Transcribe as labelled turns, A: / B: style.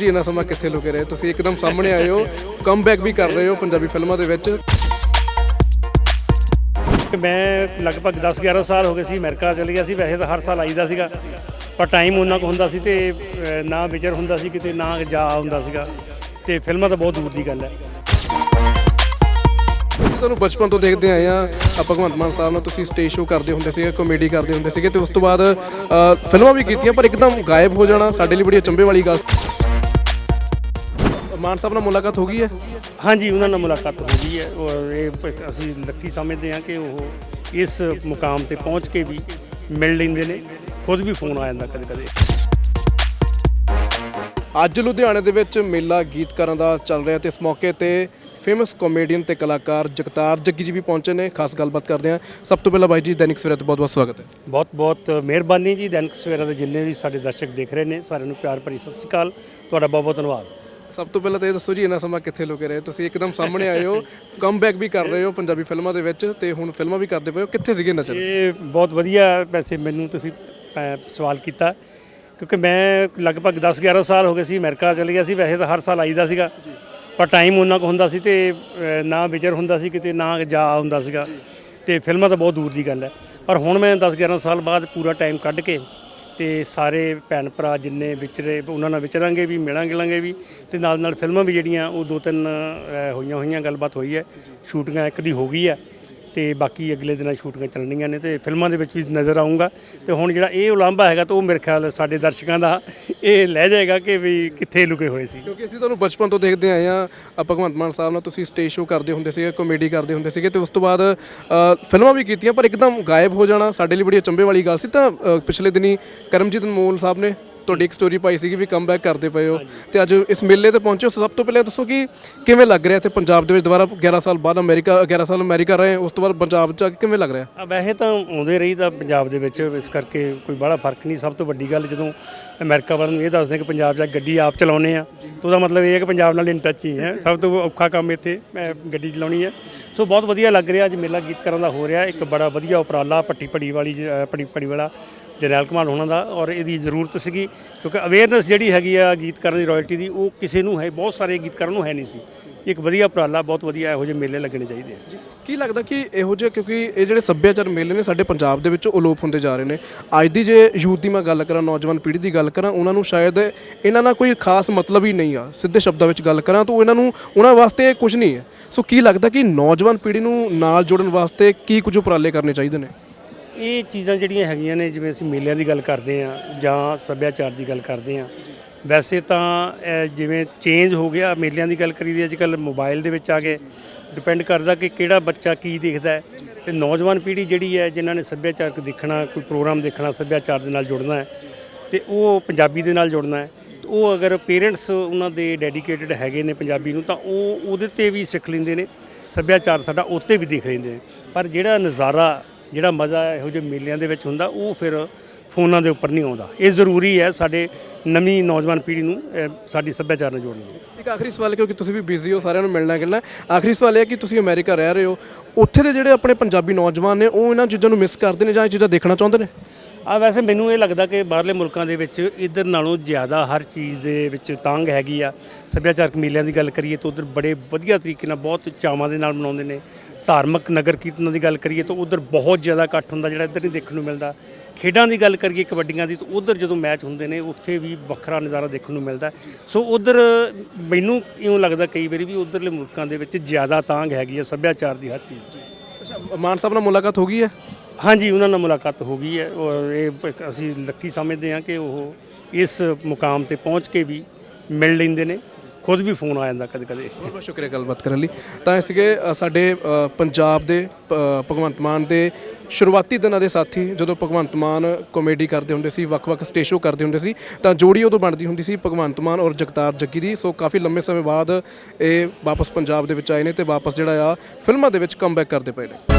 A: ਜੀ ਇੰਨਾ ਸਮਾਂ ਕਿੱਥੇ ਲੁਕੇ ਰਹੇ? ਤੁਸੀਂ ਇੱਕਦਮ ਸਾਹਮਣੇ ਆਏ ਹੋ। ਕਮਬੈਕ ਵੀ ਕਰ ਰਹੇ ਹੋ ਪੰਜਾਬੀ ਫਿਲਮਾਂ ਦੇ ਵਿੱਚ।
B: ਕਿ ਮੈਂ ਲਗਭਗ 10-11 ਸਾਲ ਹੋ ਗਏ ਸੀ ਅਮਰੀਕਾ ਚਲੇ ਗਿਆ ਸੀ। ਵੈਸੇ ਤਾਂ ਹਰ ਸਾਲ ਆਈਦਾ ਸੀਗਾ। ਪਰ ਟਾਈਮ ਉਹਨਾਂ ਕੋ ਹੁੰਦਾ ਸੀ ਤੇ ਅਹ, ਨਾ ਵਿਚਰ ਹੁੰਦਾ ਸੀ ਕਿਤੇ ਨਾ ਜਾ ਹੁੰਦਾ ਸੀਗਾ। ਤੇ ਫਿਲਮਾਂ ਤਾਂ ਬਹੁਤ ਦੂਰ ਦੀ ਗੱਲ ਹੈ।
A: ਤੁਹਾਨੂੰ ਬਚਪਨ ਤੋਂ ਦੇਖਦੇ ਆਏ ਆ ਭਗਵੰਤ ਮਾਨ ਸਾਹਿਬ ਨਾਲ ਤੁਸੀਂ ਸਟੇਜ ਸ਼ੋਅ ਕਰਦੇ ਹੁੰਦੇ ਸੀਗੇ ਕਾਮੇਡੀ ਕਰਦੇ ਹੁੰਦੇ ਸੀਗੇ। ਤੇ ਉਸ ਤੋਂ ਬਾਅਦ ਅ, ਫਿਲਮਾਂ ਵੀ ਕੀਤੀਆਂ ਪਰ ਇੱਕਦਮ ਗਾਇਬ ਹੋ ਜਾਣਾ। ਸਾਡੇ ਲਈ ਬੜੀ ਅਚੰਭੇ ਵਾਲੀ ਗੱਲ ਸੀ। ਮਾਨ ਸਾਹਿਬ ਨਾਲ ਮੁਲਾਕਾਤ ਹੋ ਗਈ ਹੈ?
B: ਹਾਂਜੀ ਉਹਨਾਂ ਨਾਲ ਮੁਲਾਕਾਤ ਹੋ ਗਈ ਹੈ ਔਰ ਇਹ ਅਸੀਂ ਲੱਕੀ ਸਮਝਦੇ ਹਾਂ ਕਿ ਉਹ ਇਸ ਮੁਕਾਮ ਤੇ ਪਹੁੰਚ ਕੇ ਵੀ ਮਿਲ ਲੈਂਦੇ ਨੇ ਖੁਦ ਵੀ ਫੋਨ ਆ ਜਾਂਦਾ ਕਦੇ ਕਦੇ
A: ਅੱਜ ਲੁਧਿਆਣੇ ਦੇ ਵਿੱਚ ਮੇਲਾ ਗੀਤਕਾਰਾਂ ਦਾ ਚੱਲ ਰਿਹਾ ਤੇ ਇਸ ਮੌਕੇ ਤੇ ਫੇਮਸ ਕਾਮੇਡੀਅਨ ਤੇ ਕਲਾਕਾਰ ਜਗਤਾਰ ਜੱਗੀ ਜੀ ਵੀ ਪਹੁੰਚੇ ਨੇ ਖਾਸ ਗੱਲਬਾਤ ਕਰਦੇ ਹਾਂ। ਸਭ ਤੋਂ ਪਹਿਲਾਂ ਬਾਈ ਜੀ ਦੈਨਿਕ ਸਵੇਰਾ ਤੇ ਬਹੁਤ-ਬਹੁਤ ਸਵਾਗਤ ਹੈ।
B: ਬਹੁਤ ਬਹੁਤ ਮਿਹਰਬਾਨੀ ਜੀ ਦੈਨਿਕ ਸਵੇਰਾ ਦੇ ਜਿੰਨੇ ਵੀ ਸਾਡੇ ਦਰਸ਼ਕ ਦੇਖ ਰਹੇ ਨੇ ਸਾਰਿਆਂ ਨੂੰ ਪਿਆਰ ਭਰੀ ਸਤਿ ਸ਼੍ਰੀ ਅਕਾਲ। ਤੁਹਾਡਾ ਬਹੁਤ ਬਹੁਤ ਧੰਨਵਾਦ।
A: ਸਭ ਤੋਂ ਪਹਿਲਾਂ ਤਾਂ ਇਹ ਦੱਸੋ ਜੀ ਇੰਨਾ ਸਮਾਂ ਕਿੱਥੇ ਲੁਕੇ ਰਹੇ? ਤੁਸੀਂ ਇੱਕਦਮ ਸਾਹਮਣੇ ਆਏ ਹੋ ਕਮਬੈਕ ਵੀ ਕਰ ਰਹੇ ਹੋ ਪੰਜਾਬੀ ਫਿਲਮਾਂ ਦੇ ਵਿੱਚ ਤੇ ਹੁਣ ਫਿਲਮਾਂ ਵੀ ਕਰਦੇ ਪਏ ਹੋ। ਕਿੱਥੇ ਸੀਗੇ ਨਜ਼ਰ
B: ਇਹ ਬਹੁਤ ਵਧੀਆ ਵੈਸੇ ਮੈਨੂੰ ਤੁਸੀਂ ਅਹ, ਸਵਾਲ ਕੀਤਾ। ਕਿਉਂਕਿ ਮੈਂ ਲਗਭਗ 10-11 ਸਾਲ ਹੋ ਗਏ ਸੀ ਅਮਰੀਕਾ ਚਲੇ ਗਿਆ ਸੀ। ਵੈਸੇ ਤਾਂ ਹਰ ਸਾਲ ਆਈਦਾ ਸੀਗਾ। ਪਰ ਟਾਈਮ ਉਹਨਾਂ ਕੋ ਹੁੰਦਾ ਸੀ ਤੇ ਅਹ, ਨਾ ਵਿਚਰ ਹੁੰਦਾ ਸੀ ਕਿਤੇ ਨਾ ਜਾ ਹੁੰਦਾ ਸੀਗਾ। ਤੇ ਫਿਲਮਾਂ ਤਾਂ ਬਹੁਤ ਦੂਰ ਦੀ ਗੱਲ ਹੈ। ਪਰ ਹੁਣ ਮੈਂ 10-11 ਸਾਲ ਬਾਅਦ ਪੂਰਾ ਟਾਈਮ ਕੱਢ ਕੇ ਤੇ ਸਾਰੇ ਭੈਣ ਭਰਾ ਜਿੰਨੇ ਵਿਚਰੇ ਉਹਨਾਂ ਨਾਲ ਵਿਚਰਾਂਗੇ ਵੀ ਮਿਲਾਂਗੇ ਲਾਂਗੇ ਵੀ ਤੇ ਨਾਲ ਨਾਲ ਫਿਲਮਾਂ ਵੀ ਜਿਹੜੀਆਂ ਉਹ ਦੋ ਤਿੰਨ ਅਹ, ਹੋਈਆਂ ਹੋਈਆਂ ਗੱਲਬਾਤ ਹੋਈ ਹੈ। ਸ਼ੂਟਿੰਗਾਂ ਇੱਕ ਦੀ ਹੋ ਗਈ ਹੈ। ਤੇ ਬਾਕੀ ਅਗਲੇ ਦਿਨਾਂ ਸ਼ੂਟਿੰਗਾਂ ਚੱਲਣੀਆਂ ਨੇ ਤੇ ਫਿਲਮਾਂ ਦੇ ਵਿੱਚ ਵੀ ਨਜ਼ਰ ਆਉਂਗਾ ਤੇ ਹੁਣ ਜਿਹੜਾ ਇਹ ਉਲਾਂਭਾ ਹੈਗਾ ਤਾਂ ਉਹ ਮੇਰੇ ਖਿਆਲ ਸਾਡੇ ਦਰਸ਼ਕਾਂ ਦਾ ਇਹ ਲੈ ਜਾਏਗਾ ਕਿ ਵੀ ਕਿੱਥੇ ਲੁਕੇ ਹੋਏ ਸੀ।
A: ਕਿਉਂਕਿ ਅਸੀਂ ਤੁਹਾਨੂੰ ਬਚਪਨ ਤੋਂ ਦੇਖਦੇ ਆਏ ਆ ਭਗਵੰਤ ਮਾਨ ਸਾਹਿਬ ਨਾਲ ਤੁਸੀਂ ਸਟੇਜ ਸ਼ੋਅ ਕਰਦੇ ਹੁੰਦੇ ਸੀਗੇ ਕਾਮੇਡੀ ਕਰਦੇ ਹੁੰਦੇ ਸੀਗੇ ਤੇ ਉਸ ਤੋਂ ਬਾਅਦ ਫਿਲਮਾਂ ਵੀ ਕੀਤੀਆਂ, ਪਰ ਇੱਕਦਮ ਗਾਇਬ ਹੋ ਜਾਣਾ ਸਾਡੇ ਲਈ ਬੜੀ ਅਚੰਭੇ ਵਾਲੀ ਗੱਲ ਸੀ। ਤਾਂ ਪਿਛਲੇ ਦਿਨੀ ਕਰਮਜੀਤ ਅਨਮੋਲ ਸਾਹਿਬ ਨੇ ਤੁਹਾਡੀ ਇੱਕ ਸਟੋਰੀ ਪਾਈ ਸੀਗੀ ਵੀ ਕਮਬੈਕ ਕਰਦੇ ਪਏ ਹੋ। ਤੇ ਅੱਜ ਇਸ ਮੇਲੇ ਤੇ ਪਹੁੰਚੇ ਹੋ। ਸਭ ਤੋਂ ਪਹਿਲਾਂ ਦੱਸੋ ਕਿ ਕਿਵੇਂ ਲੱਗ ਰਿਹਾ ਇੱਥੇ ਪੰਜਾਬ ਦੇ ਵਿੱਚ? ਦੁਬਾਰਾ 11 ਸਾਲ ਬਾਅਦ ਅਮਰੀਕਾ 11 ਸਾਲ ਅਮਰੀਕਾ ਰਹੇ ਉਸ ਤੋਂ ਬਾਅਦ ਪੰਜਾਬ ਚ ਆ ਕੇ ਕਿਵੇਂ ਲੱਗ ਰਿਹਾ?
B: ਆ ਵੈਸੇ ਤਾਂ ਆਉਂਦੇ ਰਹੀ ਤਾਂ ਪੰਜਾਬ ਦੇ ਵਿੱਚ ਇਸ ਕਰਕੇ ਕੋਈ ਬੜਾ ਫ਼ਰਕ ਨਹੀਂ। ਸਭ ਤੋਂ ਵੱਡੀ ਗੱਲ ਜਦੋਂ ਅਮਰੀਕਾ ਵਾਲਿਆਂ ਨੂੰ ਇਹ ਦੱਸਦੇ ਕਿ ਪੰਜਾਬ 'ਚ ਗੱਡੀ ਆਪ ਚਲਾਉਨੇ ਆ ਤਾਂ ਉਹਦਾ ਮਤਲਬ ਇਹ ਹੈ ਕਿ ਪੰਜਾਬ ਨਾਲ ਇਨ ਟੱਚ ਹੀ ਹੈ। ਸਭ ਤੋਂ ਔਖਾ ਕੰਮ ਇੱਥੇ ਅਹ, ਗੱਡੀ ਚਲਾਉਣੀ ਹੈ। ਸੋ ਬਹੁਤ ਵਧੀਆ ਲੱਗ ਰਿਹਾ ਅੱਜ ਮੇਲਾ ਗੀਤਕਾਰਾਂ ਦਾ ਹੋ ਰਿਹਾ। ਇੱਕ ਬੜਾ ਵਧੀਆ ਉਪਰਾਲਾ ਪੱਟੀ ਪੜੀ ਵਾਲੀ ਪੜੀ ਪੜੀ ਵਾਲਾ ਜਰਨੈਲ ਕਮਾਲ ਹੋਣਾ ਦਾ ਔਰ ਇਹਦੀ ਜ਼ਰੂਰਤ ਸੀਗੀ ਕਿਉਂਕਿ ਅਵੇਅਰਨੈਸ ਜਿਹੜੀ ਹੈਗੀ ਆ ਗੀਤਕਾਰਾਂ ਦੀ ਰਾਇਲਟੀ ਦੀ, ਉਹ ਕਿਸੇ ਨੂੰ ਹੈ, ਬਹੁਤ ਸਾਰੇ ਗੀਤਕਾਰਾਂ ਨੂੰ ਹੈ ਨਹੀਂ ਸੀ। ਇੱਕ ਵਧੀਆ ਉਪਰਾਲਾ, ਬਹੁਤ ਵਧੀਆ ਇਹੋ ਜਿਹੇ ਮੇਲੇ ਲੱਗਣੇ ਚਾਹੀਦੇ ਆ।
A: ਕੀ ਲੱਗਦਾ ਕਿ ਇਹੋ ਜਿਹੇ, ਕਿਉਂਕਿ ਇਹ ਜਿਹੜੇ ਸੱਭਿਆਚਾਰ ਮੇਲੇ ਨੇ ਸਾਡੇ ਪੰਜਾਬ ਦੇ ਵਿੱਚ ਅਲੋਪ ਹੁੰਦੇ ਜਾ ਰਹੇ ਨੇ। ਅੱਜ ਦੀ ਜੇ ਯੂਥ ਦੀ ਮੈਂ ਗੱਲ ਕਰਾਂ, ਨੌਜਵਾਨ ਪੀੜ੍ਹੀ ਦੀ ਗੱਲ ਕਰਾਂ, ਉਹਨਾਂ ਨੂੰ ਸ਼ਾਇਦ ਇਹਨਾਂ ਨਾਲ ਕੋਈ ਖਾਸ ਮਤਲਬ ਹੀ ਨਹੀਂ ਆ, ਸਿੱਧੇ ਸ਼ਬਦਾਂ ਵਿੱਚ ਗੱਲ ਕਰਾਂ, ਤਾਂ ਇਹਨਾਂ ਨੂੰ, ਉਹਨਾਂ ਵਾਸਤੇ ਕੁਝ ਨਹੀਂ ਹੈ। ਸੋ ਕੀ ਲੱਗਦਾ ਕਿ ਨੌਜਵਾਨ ਪੀੜ੍ਹੀ ਨੂੰ ਨਾਲ ਜੋੜਨ ਵਾਸਤੇ ਕੀ ਕੁਝ ਉਪਰਾਲੇ ਕਰਨੇ ਚਾਹੀਦੇ ਨੇ?
B: ਇਹ ਚੀਜ਼ਾਂ ਜਿਹੜੀਆਂ ਹੈਗੀਆਂ ਨੇ, ਜਿਵੇਂ ਅਸੀਂ ਮੇਲਿਆਂ ਦੀ ਗੱਲ ਕਰਦੇ ਆ ਜਾਂ ਸੱਭਿਆਚਾਰ ਦੀ ਗੱਲ ਕਰਦੇ ਆ ਵੈਸੇ ਤਾਂ ਇਹ ਜਿਵੇਂ ਚੇਂਜ ਹੋ ਗਿਆ, ਮੇਲਿਆਂ ਦੀ ਗੱਲ ਕਰੀਦੀ ਅੱਜ ਕੱਲ ਮੋਬਾਈਲ ਦੇ ਵਿੱਚ ਆ ਗਏ ਡਿਪੈਂਡ ਕਰਦਾ ਕਿ ਕਿਹੜਾ ਬੱਚਾ ਕੀ ਦੇਖਦਾ ਹੈ। ਤੇ ਨੌਜਵਾਨ ਪੀੜ੍ਹੀ ਜਿਹੜੀ ਹੈ, ਜਿਨ੍ਹਾਂ ਨੇ ਸੱਭਿਆਚਾਰਕ ਦੇਖਣਾ, ਕੋਈ ਪ੍ਰੋਗਰਾਮ ਦੇਖਣਾ, ਸੱਭਿਆਚਾਰ ਦੇ ਨਾਲ ਜੁੜਨਾ ਹੈ, ਤੇ ਉਹ ਪੰਜਾਬੀ ਦੇ ਨਾਲ ਜੁੜਨਾ ਹੈ ਉਹ ਅਗਰ ਪੇਰੈਂਟਸ ਉਹਨਾਂ ਦੇ ਡੈਡੀਕੇਟਿਡ ਹੈਗੇ ਨੇ ਪੰਜਾਬੀ ਨੂੰ, ਤਾਂ ਉਹ ਉਹਦੇ ਤੇ ਵੀ ਸਿੱਖ ਲੈਂਦੇ ਨੇ, ਸੱਭਿਆਚਾਰ ਸਾਡਾ ਉੱਤੇ ਵੀ ਦੇਖ ਲੈਂਦੇ ਨੇ। ਪਰ ਜਿਹੜਾ ਨਜ਼ਾਰਾ ਜਿਹੜਾ ਮਜ਼ਾ ਇਹੋ ਜਿਹੇ ਮੇਲਿਆਂ ਦੇ ਵਿੱਚ ਹੁੰਦਾ ਉਹ ਫਿਰ ਫੋਨਾਂ ਦੇ ਉੱਪਰ ਨਹੀਂ ਆਉਂਦਾ। ਇਹ ਜ਼ਰੂਰੀ ਹੈ ਸਾਡੇ ਨਵੀਂ ਨੌਜਵਾਨ ਪੀੜ੍ਹੀ ਨੂੰ ਸਾਡੀ ਸੱਭਿਆਚਾਰ ਨਾਲ ਜੋੜਨ ਲਈ।
A: ਇੱਕ ਆਖਰੀ ਸਵਾਲ ਕਿਉਂਕਿ ਤੁਸੀਂ ਵੀ ਬਿਜ਼ੀ ਹੋ ਸਾਰਿਆਂ ਨੂੰ ਮਿਲਣਾ ਗਿਲਣਾ ਆਖਰੀ ਸਵਾਲ ਇਹ ਹੈ ਕਿ ਤੁਸੀਂ ਅਮਰੀਕਾ ਰਹਿ ਰਹੇ ਹੋ। ਉੱਥੇ ਦੇ ਜਿਹੜੇ ਆਪਣੇ ਪੰਜਾਬੀ ਨੌਜਵਾਨ ਨੇ ਉਹ ਇਹਨਾਂ ਚੀਜ਼ਾਂ ਨੂੰ ਮਿਸ ਕਰਦੇ ਨੇ ਜਾਂ ਇਹ ਚੀਜ਼ਾਂ ਦੇਖਣਾ ਚਾਹੁੰਦੇ ਨੇ?
B: ਆ ਵੈਸੇ ਮੈਨੂੰ ਇਹ ਲੱਗਦਾ ਕਿ ਬਾਹਰਲੇ ਮੁਲਕਾਂ ਦੇ ਵਿੱਚ ਇਧਰ ਨਾਲੋਂ ਜ਼ਿਆਦਾ ਹਰ ਚੀਜ਼ ਦੇ ਵਿੱਚ ਤੰਗ ਹੈਗੀ ਆ। ਸੱਭਿਆਚਾਰਕ ਮੇਲਿਆਂ ਦੀ ਗੱਲ ਕਰੀਏ ਤਾਂ ਉਧਰ ਬੜੇ ਵਧੀਆ ਤਰੀਕੇ ਨਾਲ ਬਹੁਤ ਚਾਵਾਂ ਦੇ ਨਾਲ ਮਨਾਉਂਦੇ ਨੇ। ਧਾਰਮਿਕ ਨਗਰ ਕੀਰਤਨਾਂ ਦੀ ਗੱਲ ਕਰੀਏ ਤਾਂ ਉਧਰ ਬਹੁਤ ਜ਼ਿਆਦਾ ਇਕੱਠ ਹੁੰਦਾ ਜਿਹੜਾ ਇੱਧਰ ਨਹੀਂ ਦੇਖਣ ਨੂੰ ਮਿਲਦਾ। ਖੇਡਾਂ ਦੀ ਗੱਲ ਕਰੀਏ ਕਬੱਡੀਆਂ ਦੀ ਤਾਂ ਉਧਰ ਜਦੋਂ ਮੈਚ ਹੁੰਦੇ ਨੇ ਉੱਥੇ ਵੀ ਵੱਖਰਾ ਨਜ਼ਾਰਾ ਦੇਖਣ ਨੂੰ ਮਿਲਦਾ ਸੋ ਉਧਰ ਮੈਨੂੰ ਇਉਂ ਲੱਗਦਾ ਕਈ ਵਾਰੀ ਵੀ ਉਧਰਲੇ ਮੁਲਕਾਂ ਦੇ ਵਿੱਚ ਜ਼ਿਆਦਾ ਤਾਂਗ ਹੈਗੀ ਆ ਸੱਭਿਆਚਾਰ ਦੀ ਹਰ ਚੀਜ਼
A: ਅੱਛਾ ਮਾਨ ਸਾਹਿਬ ਨਾਲ ਮੁਲਾਕਾਤ ਹੋ ਗਈ ਹੈ?
B: ਹਾਂਜੀ ਉਹਨਾਂ ਨਾਲ ਮੁਲਾਕਾਤ ਹੋ ਗਈ ਹੈ ਔਰ ਇਹ ਅਸੀਂ ਲੱਕੀ ਸਮਝਦੇ ਹਾਂ ਕਿ ਉਹ ਇਸ ਮੁਕਾਮ ਤੇ ਪਹੁੰਚ ਕੇ ਵੀ ਮਿਲ ਲੈਂਦੇ ਨੇ। ਖੁਦ ਵੀ ਫੋਨ ਆ ਜਾਂਦਾ ਕਦੇ ਕਦੇ
A: ਬਹੁਤ ਬਹੁਤ ਸ਼ੁਕਰੀਆ ਗੱਲਬਾਤ ਕਰਨ ਲਈ। ਤਾਂ ਸੀਗੇ ਅ, ਸਾਡੇ ਪੰਜਾਬ ਦੇ ਭਗਵੰਤ ਮਾਨ ਦੇ ਸ਼ੁਰੂਆਤੀ ਦਿਨਾਂ ਦੇ ਸਾਥੀ ਜਦੋਂ ਭਗਵੰਤ ਮਾਨ ਕਾਮੇਡੀ ਕਰਦੇ ਹੁੰਦੇ ਸੀ, ਵੱਖ-ਵੱਖ ਸਟੇਜ ਸ਼ੋਅ ਕਰਦੇ ਹੁੰਦੇ ਸੀ, ਤਾਂ ਜੋੜੀ ਉਦੋਂ ਬਣਦੀ ਹੁੰਦੀ ਸੀ ਭਗਵੰਤ ਮਾਨ ਔਰ ਜਗਤਾਰ ਜੱਗੀ ਦੀ। ਸੋ ਕਾਫੀ ਲੰਮੇ ਸਮੇਂ ਬਾਅਦ ਇਹ ਵਾਪਸ ਪੰਜਾਬ ਦੇ ਵਿੱਚ ਆਏ ਨੇ ਤੇ ਵਾਪਸ ਜਿਹੜਾ ਆ, ਫਿਲਮਾਂ ਦੇ ਵਿੱਚ ਕਮਬੈਕ ਕਰਦੇ ਪਏ ਨੇ।